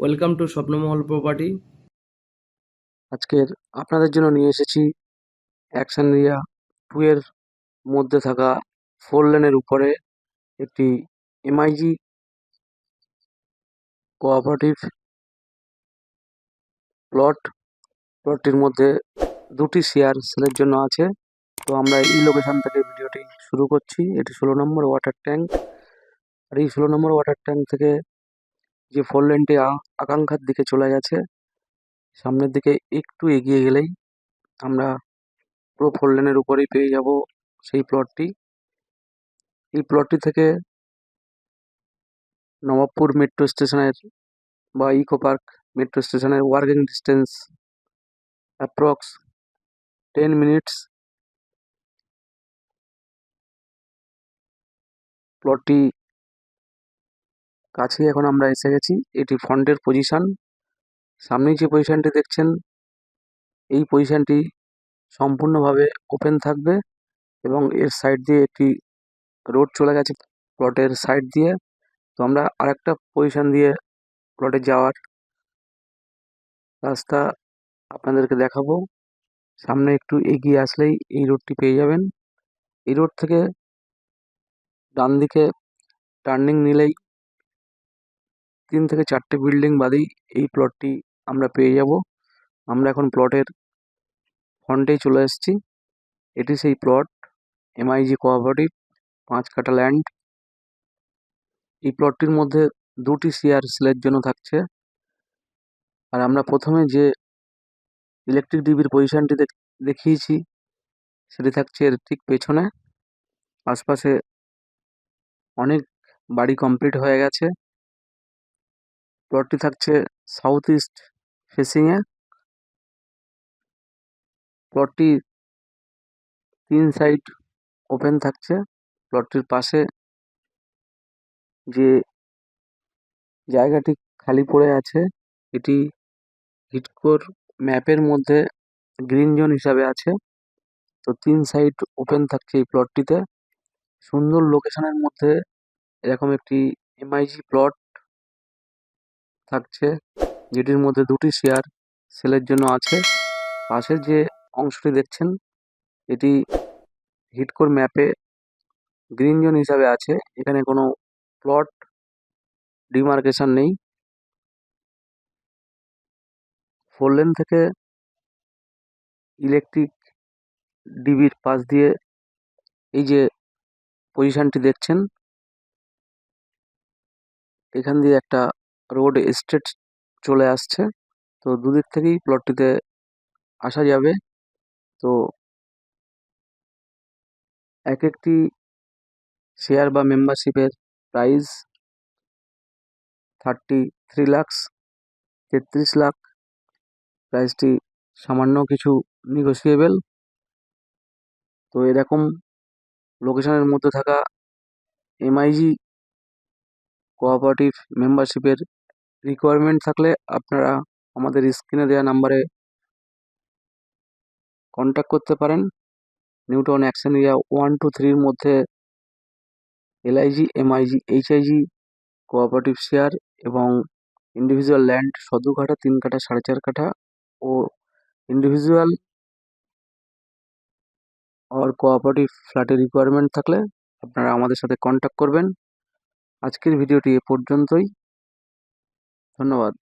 Welcome to স্বপ্নমহল property আজকের আপনাদের জন্য নিয়ে এসেছি অ্যাকশন রিয়া টু এর মধ্যে থাকা ফোর লেনের উপরে একটি এমআইজি কোঅপারেটিভ প্লট প্লটটির মধ্যে দুটি শেয়ার সেলের জন্য আছে। তো আমরা এই লোকেশন থেকে ভিডিওটি শুরু করছি। এটি ষোলো নম্বর ওয়াটার ট্যাঙ্ক আর এই ষোলো নম্বর ওয়াটার ট্যাঙ্ক থেকে যে ফোর লেনটি আকাঙ্ক্ষার দিকে চলে গেছে। সামনের দিকে একটু এগিয়ে গেলেই আমরা পুরো ফোর লেনের উপরেই পেয়ে যাব সেই প্লটটি। এই প্লটটি থেকে নবাবপুর মেট্রো স্টেশনের বা ইকো পার্ক মেট্রো স্টেশনের working distance approx ten minutes প্লটটি কাছেই এখন আমরা এসে গেছি। এটি ফ্রন্টের পজিশন সামনেই যে পজিশনটি দেখছেন, এই পজিশনটি সম্পূর্ণভাবে ওপেন থাকবে এবং এর সাইড দিয়ে একটি রোড চলে গেছে প্লটের সাইড দিয়ে। তো আমরা আরেকটা পজিশন দিয়ে প্লটে যাওয়ার রাস্তা আপনাদেরকে দেখাবো। সামনে একটু এগিয়ে আসলেই এই রোডটি পেয়ে যাবেন। এই রোড থেকে ডান দিকে টার্নিং নিলেই তিন থেকে চারটে বিল্ডিং বাদেই এই প্লটটি আমরা পেয়ে যাব। আমরা এখন প্লটের ফ্রন্টেই চলে এসেছি। এটি সেই প্লট এমআইজি কোঅপারেটিভ পাঁচ কাটা ল্যান্ড এই প্লটটির মধ্যে দুটি শেয়ার সেলের জন্য থাকছে। আর আমরা প্রথমে যে ইলেকট্রিক ডিবির পজিশনটি দেখিয়েছি, সেটি থাকছে এর ঠিক পেছনে। আশপাশে অনেক বাড়ি কমপ্লিট হয়ে গেছে। প্লটটি থাকছে সাউথ ইস্ট ফেসিংয়ে প্লটটি তিন সাইড ওপেন থাকছে। প্লটটির পাশে যে জায়গাটি খালি পড়ে আছে, এটি হিডকোর ম্যাপের মধ্যে গ্রিন জোন হিসাবে আছে। তো তিন সাইড ওপেন থাকছে এই প্লটটিতে সুন্দর লোকেশনের মধ্যে এরকম একটি এমআইজি প্লট থাকছে। যেটির মধ্যে দুটি শেয়ার সেলের জন্য আছে। পাশের যে অংশটি দেখছেন, এটি হিডকোর ম্যাপে গ্রিন জোন হিসাবে আছে। এখানে কোনো প্লট ডিমার্কেশন নেই। ফোর লেন থেকে ইলেকট্রিক ডিবির পাশ দিয়ে এই যে পজিশনটি দেখছেন, এখান দিয়ে একটা রোড এস্টেট চলে আসছে। তো দুদিক থেকেই প্লটটিতে আসা যাবে। তো এক একটি শেয়ার বা মেম্বারশিপের প্রাইস থার্টি থ্রি লাখস তেত্রিশ লাখ। প্রাইসটি সামান্য কিছু নিগোসিয়েবেল তো এরকম লোকেশনের মধ্যে থাকা এমআইজি কোঅপারেটিভ মেম্বারশিপের রিকোয়ারমেন্ট থাকলে আপনারা আমাদের স্ক্রিনে দেওয়া নাম্বারে কন্ট্যাক্ট করতে পারেন। Newtown action area one two থ্রির মধ্যে LIG MIG HIG cooperative share এবং ইন্ডিভিজুয়াল ল্যান্ড ছ দু কাঠা, তিন কাঠা, সাড়ে চার কাঠা ও ইন্ডিভিজুয়াল অর কোঅপারেটিভ ফ্ল্যাটের রিকোয়ারমেন্ট থাকলে আপনারা আমাদের সাথে কন্ট্যাক্ট করবেন। আজকের ভিডিওটি এ পর্যন্তই। ধন্যবাদ।